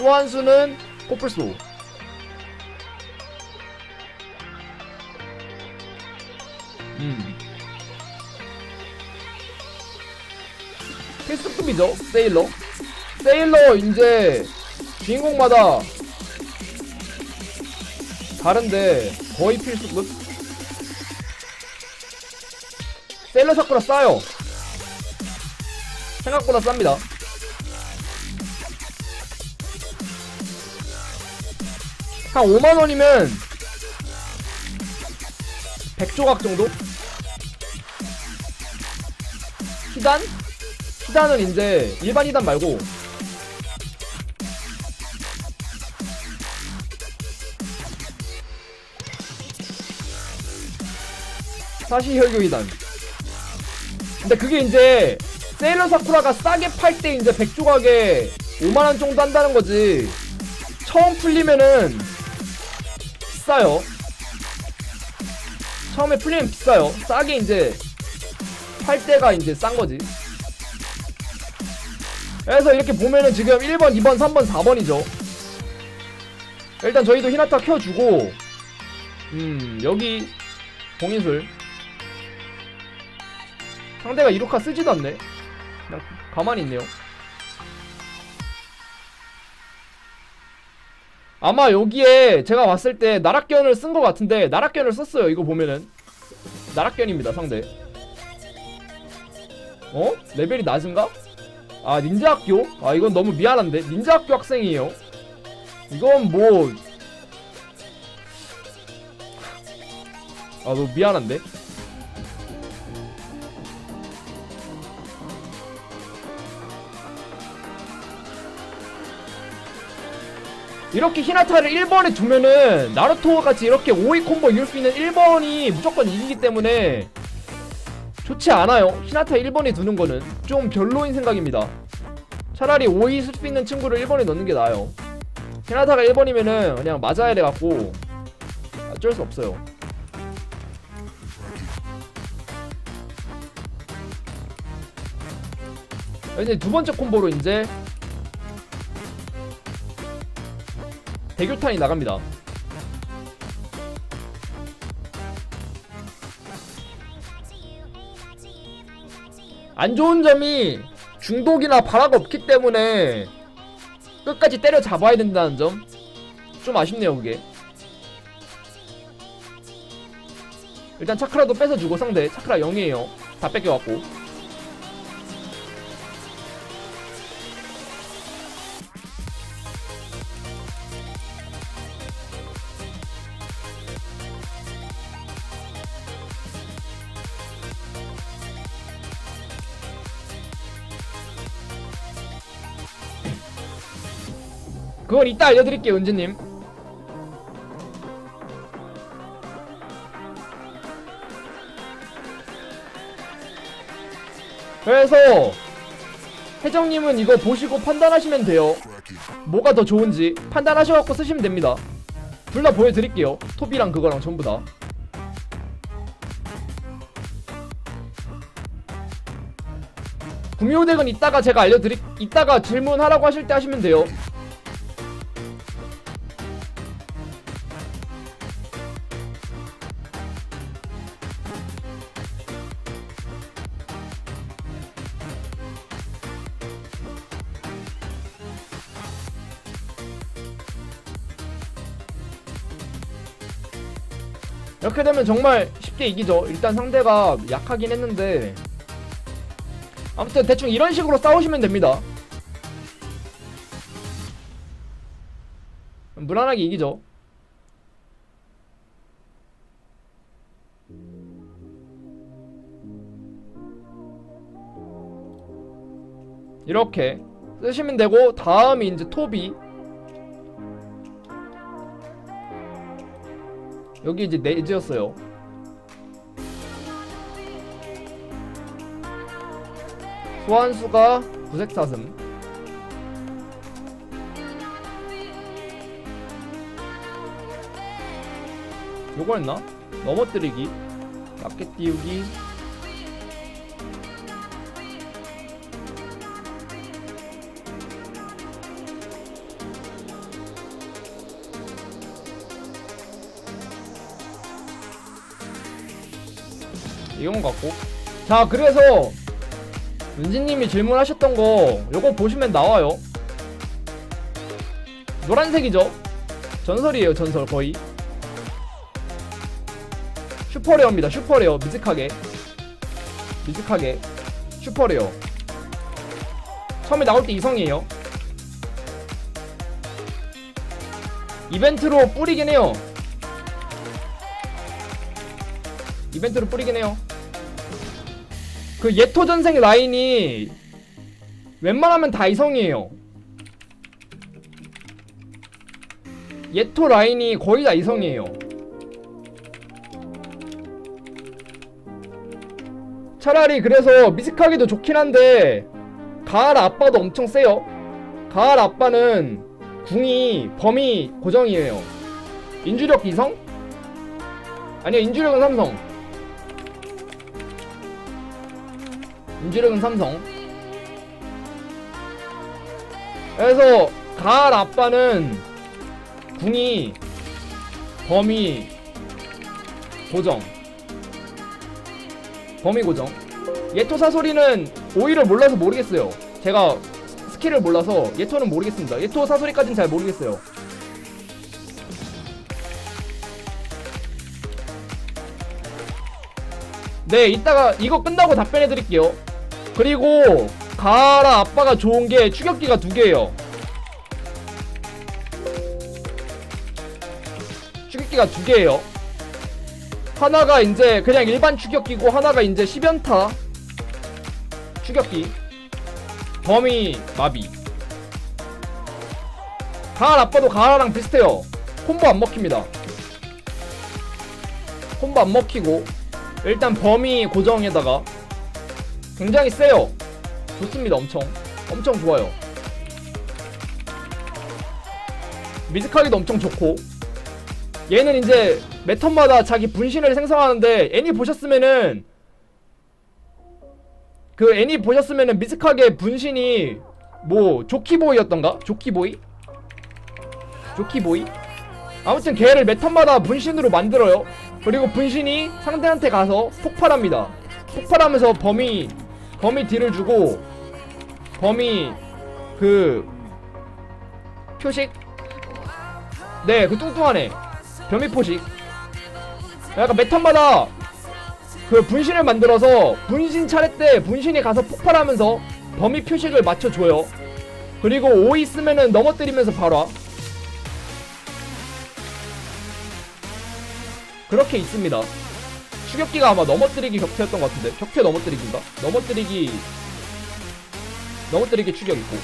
소환수는 코뿔소. 음. 필수급이죠. 세일러. 세일러 이제 주인공마다 다른데 거의 필수급 세일러 사쿠라 싸요. 생각보다 쌉니다 한 5만원이면 100조각 정도? 히단? 히단은 이제 일반 히단 말고 사시 혈교 히단 근데 그게 이제 세일러 사쿠라가 싸게 팔 때 이제 100조각에 5만원 정도 한다는 거지 처음 풀리면은 비싸요. 처음에 풀리면 비싸요. 싸게 이제 팔 때가 이제 싼 거지. 그래서 이렇게 보면은 지금 1번, 2번, 3번, 4번이죠. 일단 저희도 히나타 켜주고 음 여기 봉인술. 상대가 이루카 쓰지도 않네. 그냥 가만히 있네요 아마 여기에 제가 봤을 때 나락견을 쓴 것 같은데 나락견을 썼어요 이거 보면은 나락견입니다 상대 어? 레벨이 낮은가? 아 닌자 학교? 아 이건 너무 미안한데 닌자 학교 학생이에요 이건 뭐 아, 너무 미안한데? 이렇게 히나타를 1번에 두면은 나루토 같이 이렇게 5위 콤보 이룰 수 있는 1번이 무조건 이기기 때문에 좋지 않아요. 히나타 1번에 두는 거는 좀 별로인 생각입니다. 차라리 5위 쓸 수 있는 친구를 1번에 넣는 게 나아요. 히나타가 1번이면은 그냥 맞아야 돼 갖고 어쩔 수 없어요. 이제 두 번째 콤보로 이제 대교탄이 나갑니다. 안 좋은 점이 중독이나 발화가 없기 때문에 끝까지 때려 잡아야 된다는 점. 좀 아쉽네요, 그게. 일단 차크라도 뺏어주고 상대 차크라 0이에요. 다 뺏겨갖고. 그건 이따 알려드릴게요, 은지님. 그래서 혜정님은 이거 보시고 판단하시면 돼요. 뭐가 더 좋은지 판단하셔갖고 쓰시면 됩니다. 둘 다 보여드릴게요. 톱이랑 그거랑 전부 다. 구미호덱은 이따가 제가 알려드릴 이따가 질문하라고 하실 때 하시면 돼요. 이렇게 되면 정말 쉽게 이기죠. 일단 상대가 약하긴 했는데 아무튼 대충 이런 식으로 싸우시면 됩니다. 무난하게 이기죠. 이렇게 쓰시면 되고 다음이 이제 톱이 여기 이제 네즈였어요. 소환수가 구색 사슴. 요거였나? 넘어뜨리기, 약게 띄우기. 이건 같고. 자 그래서 은지님이 질문하셨던 거 요거 보시면 나와요. 노란색이죠? 전설이에요 전설 거의. 슈퍼레어입니다 슈퍼레어. 미직하게. 미직하게. 슈퍼레어. 처음에 나올 때 이성이에요. 이벤트로 뿌리긴 해요. 이벤트로 뿌리긴 해요 그 예토 전생 라인이 웬만하면 다 이성이에요. 예토 라인이 거의 다 이성이에요. 차라리 그래서 미식하기도 좋긴 한데 가을 아빠도 엄청 세요. 가을 아빠는 궁이 범위 고정이에요. 인주력 이성? 아니요 인주력은 삼성 인주력은 삼성. 그래서 가을 아빠는 궁이 범위 고정. 범위 고정. 예토 사소리는 오히려 몰라서 모르겠어요. 제가 스킬을 몰라서 예토는 모르겠습니다. 예토 사소리까지는 잘 모르겠어요. 네 이따가 이거 끝나고 답변해 드릴게요 그리고 가라 아빠가 좋은 게 추격기가 두 개예요. 추격기가 두 개예요. 하나가 이제 그냥 일반 추격기고 하나가 이제 10연타 추격기. 범위 마비. 가을 아빠도 가을랑 비슷해요. 콤보 안 먹힙니다. 콤보 안 먹히고 일단 범위 고정에다가 굉장히 세요 좋습니다 엄청 엄청 좋아요 미즈카기도 엄청 좋고 얘는 이제 매턴마다 자기 분신을 생성하는데 애니 보셨으면은 그 애니 보셨으면은 미스카게 분신이 뭐 조키보이였던가? 조키보이? 조키보이? 아무튼 걔를 매턴마다 분신으로 만들어요 그리고 분신이 상대한테 가서 폭발합니다 폭발하면서 범위 범위 딜을 주고 범위 그 표식? 네 그 뚱뚱하네. 변미 포식. 약간 매턴마다 그 분신을 만들어서 분신 차례 때 분신이 가서 폭발하면서 범위 표식을 맞춰줘요. 그리고 5 있으면은 넘어뜨리면서 발화 그렇게 있습니다 추격기가 아마 넘어뜨리기 격퇴였던 것 같은데? 격퇴 넘어뜨리기인가? 넘어뜨리기 넘어뜨리기 추격 있고.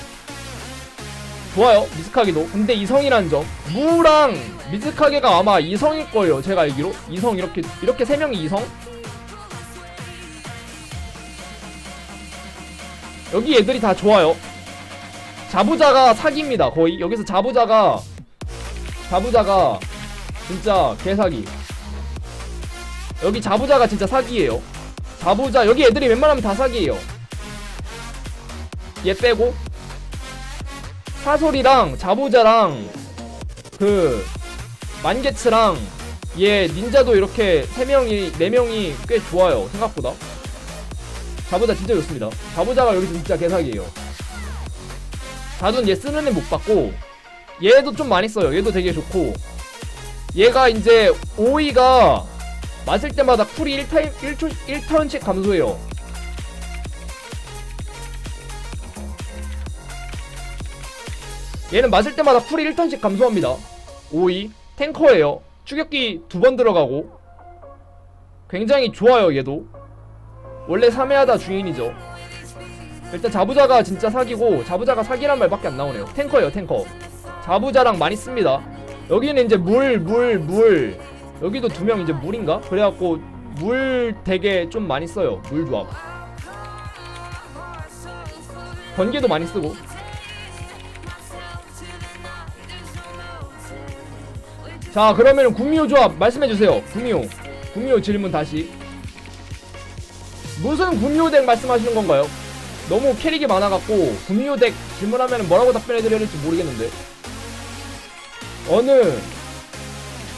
좋아요 미스카기도. 근데 이성이라는 점. 무랑 미스카게가 아마 이성일 거예요 제가 알기로. 이성 이렇게 이렇게 세 명이 이성? 여기 애들이 다 좋아요. 자부자가 사기입니다 거의. 여기서 자부자가 자부자가 진짜 개사기 여기 자부자가 진짜 사기예요. 자부자 여기 애들이 웬만하면 다 사기예요. 얘 빼고. 사솔이랑 자부자랑 그 만개츠랑 얘 닌자도 이렇게 세 명이 네 명이 꽤 좋아요 생각보다. 자부자 진짜 좋습니다. 자부자가 여기서 진짜 개사기예요. 자둔 얘 쓰는 애못 봤고 얘도 좀 많이 써요. 얘도 되게 좋고. 얘가 이제 오이가 맞을 때마다 쿨이 1타, 1초, 1턴씩 감소해요. 얘는 맞을 때마다 쿨이 1턴씩 감소합니다. 5위 탱커예요. 추격기 두 번 들어가고. 굉장히 좋아요 얘도. 원래 3회 하다 주인이죠. 일단 자부자가 진짜 사기고 자부자가 사기란 말밖에 안 나오네요. 탱커예요 탱커. 자부자랑 많이 씁니다. 여기는 이제 물 물 물 여기도 두 명 이제 물인가? 그래갖고 물 되게 좀 많이 써요. 물 조합. 번개도 많이 쓰고. 자 그러면은 구미호 조합 말씀해주세요. 구미호. 구미호 질문 다시. 무슨 구미호 덱 말씀하시는 건가요? 너무 캐릭이 많아갖고 구미호 덱 질문하면 뭐라고 답변해드려야 될지 모르겠는데. 어느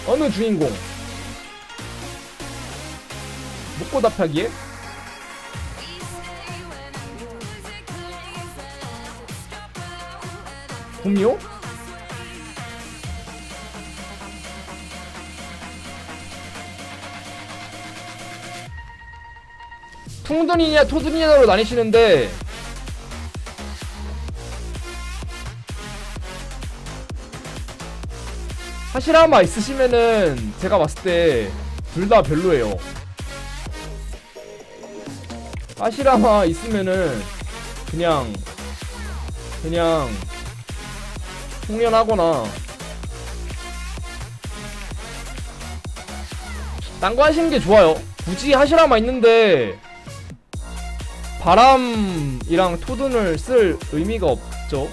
어느 주인공 묻고 답하기에 구미호? 퉁둔이냐 토둔이냐로 나뉘시는데 하시라마 있으시면은 제가 봤을 때 둘 다 별로예요. 하시라마 있으면은 그냥 그냥 홍련하거나 딴 거 하시는 게 좋아요. 굳이 하시라마 있는데 바람이랑 토둔을 쓸 의미가 없죠.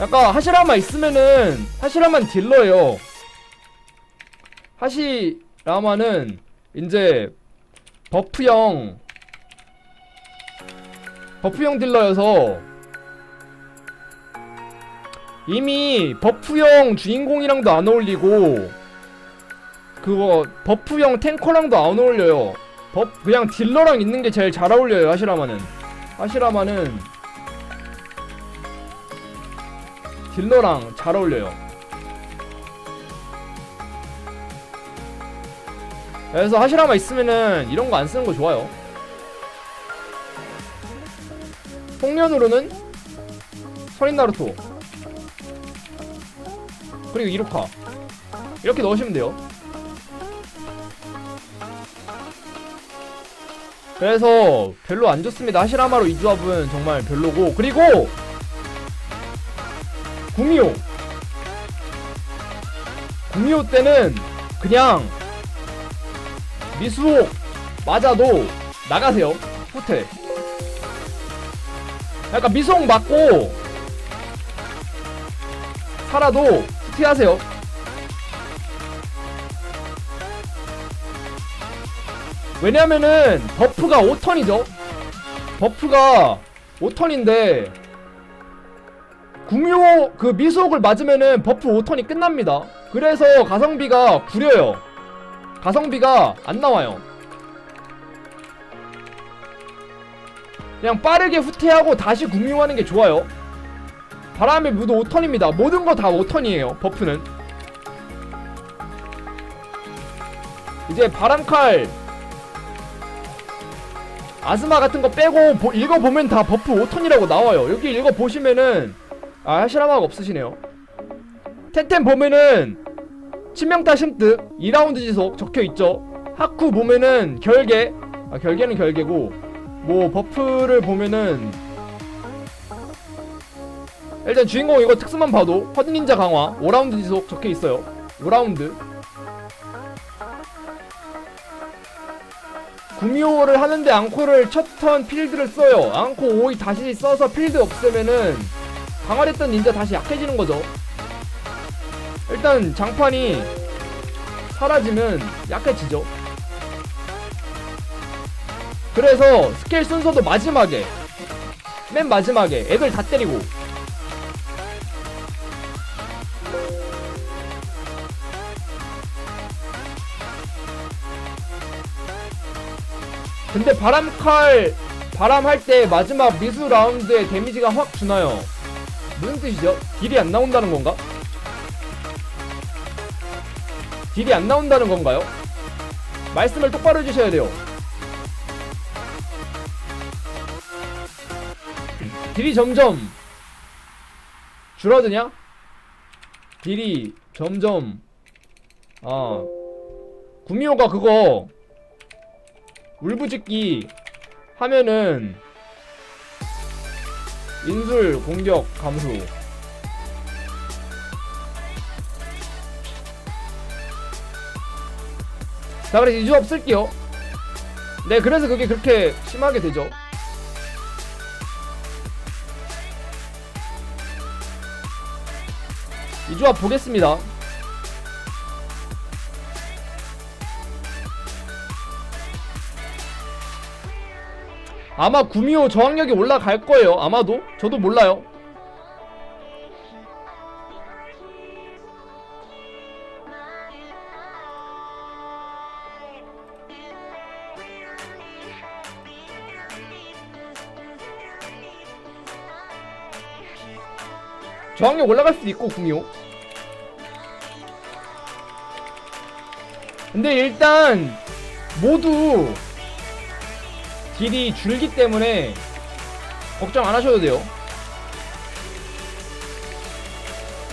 약간 하시라마 있으면은 하시라만 딜러예요. 하시 라마는 이제 버프형 버프형 딜러여서 이미 버프형 주인공이랑도 안 어울리고 그거 버프형 탱커랑도 안 어울려요. 버 그냥 딜러랑 있는 게 제일 잘 어울려요 하시라마는 하시라마는 딜러랑 잘 어울려요. 그래서 하시라마 있으면은 이런 거 안 쓰는 거 좋아요. 홍련으로는 선인 나루토 그리고 이루카 이렇게 넣으시면 돼요. 그래서 별로 안 좋습니다. 하시라마로 이 조합은 정말 별로고 그리고 구미호 구미호 때는 그냥 미수옥 맞아도 나가세요 후퇴 약간 미수옥 맞고 살아도 후퇴하세요 왜냐면은 버프가 5턴이죠 버프가 5턴인데 구미호 그 미수옥을 맞으면은 버프 5턴이 끝납니다. 그래서 가성비가 구려요. 가성비가 안 나와요. 그냥 빠르게 후퇴하고 다시 구미호하는 게 좋아요. 바람의 무도 5턴입니다. 모든 거 다 5턴이에요. 버프는. 이제 바람칼 아즈마 같은 거 빼고 보- 읽어보면 다 버프 5턴이라고 나와요. 여기 읽어보시면은 아 하시라마가 없으시네요 텐텐 보면은 치명타 심득 2라운드 지속 적혀있죠. 하쿠 보면은 결계 아 결계는 결계고 뭐 버프를 보면은 일단 주인공 이거 특수만 봐도 허드닌자 강화 5라운드 지속 적혀있어요. 5라운드. 구미호를 하는데 앙코를 첫 턴 필드를 써요. 앙코 5이 다시 써서 필드 없애면은 강화됐던 닌자 다시 약해지는 거죠. 일단 장판이 사라지면 약해지죠. 그래서 스케일 순서도 마지막에 맨 마지막에 애들 다 때리고 근데 바람칼 바람 할 때 마지막 미수 라운드에 데미지가 확 주나요? 무슨 뜻이죠? 딜이 안 나온다는 건가? 딜이 안 나온다는 건가요? 말씀을 똑바로 해주셔야 돼요. 딜이 점점 줄어드냐? 딜이 점점 아 구미호가 그거 울부짖기 하면은 인술 공격 감소 자 그래서 이 조합 쓸게요 네 그래서 그게 그렇게 심하게 되죠 이 조합 보겠습니다 아마 구미호 저항력이 올라갈 거예요. 아마도 저도 몰라요. 저항력 올라갈 수도 있고 궁요. 근데 일단 모두 딜이 줄기 때문에 걱정 안 하셔도 돼요.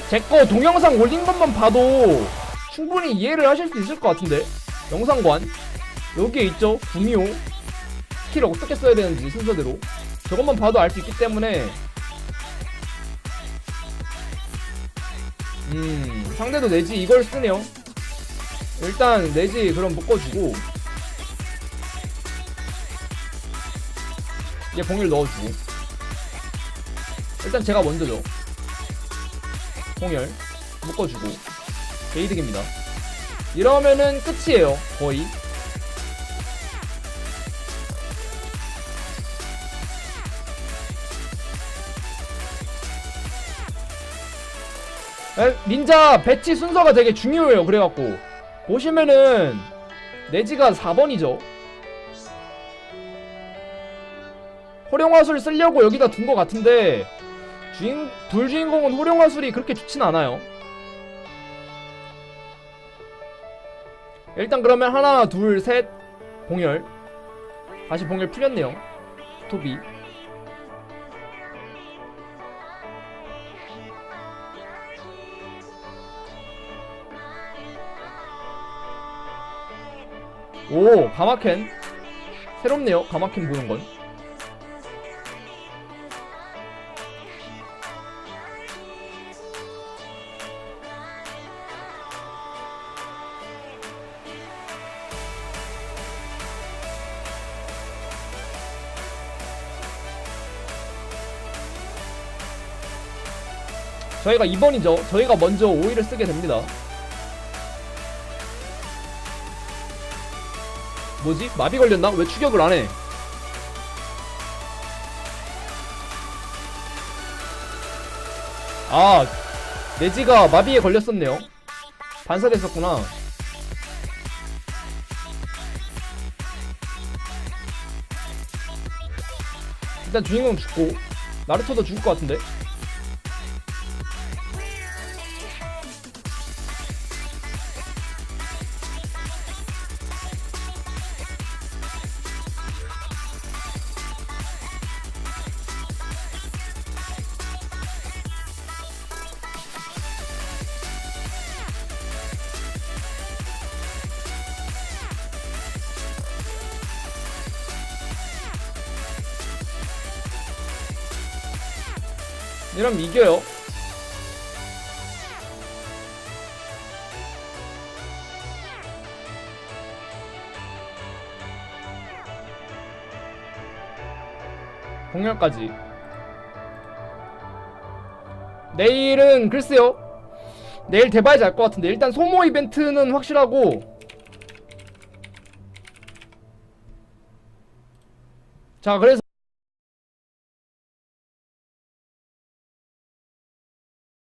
제 거 동영상 올린 것만 봐도 충분히 이해를 하실 수 있을 것 같은데? 영상관. 여기에 있죠. 구미호 스킬 어떻게 써야 되는지 순서대로. 저것만 봐도 알 수 있기 때문에 음 상대도 내지 이걸 쓰네요. 일단 내지 그럼 묶어주고. 얘 봉일 넣어주고. 일단 제가 먼저죠 봉열 묶어주고. 게이득입니다. 이러면은 끝이에요 거의 닌자 배치 순서가 되게 중요해요. 그래갖고. 보시면은 내지가 4번이죠. 호령화술 쓰려고 여기다 둔 것 같은데 주인 둘 주인공은 호령화술이 그렇게 좋진 않아요. 일단 그러면 하나 둘 셋 봉열. 다시 봉열 풀렸네요. 토비 오 가마켄. 새롭네요 가마켄 보는 건. 저희가 2번이죠. 저희가 먼저 5위를 쓰게 됩니다 뭐지? 마비 걸렸나? 왜 추격을 안 해? 아, 내지가 마비에 걸렸었네요. 반사됐었구나. 일단 주인공 죽고 나루토도 죽을 것 같은데. 이러면 이겨요. 공략까지. 내일은 글쎄요. 내일 대봐야지 알것 같은데 일단 소모 이벤트는 확실하고 자 그래서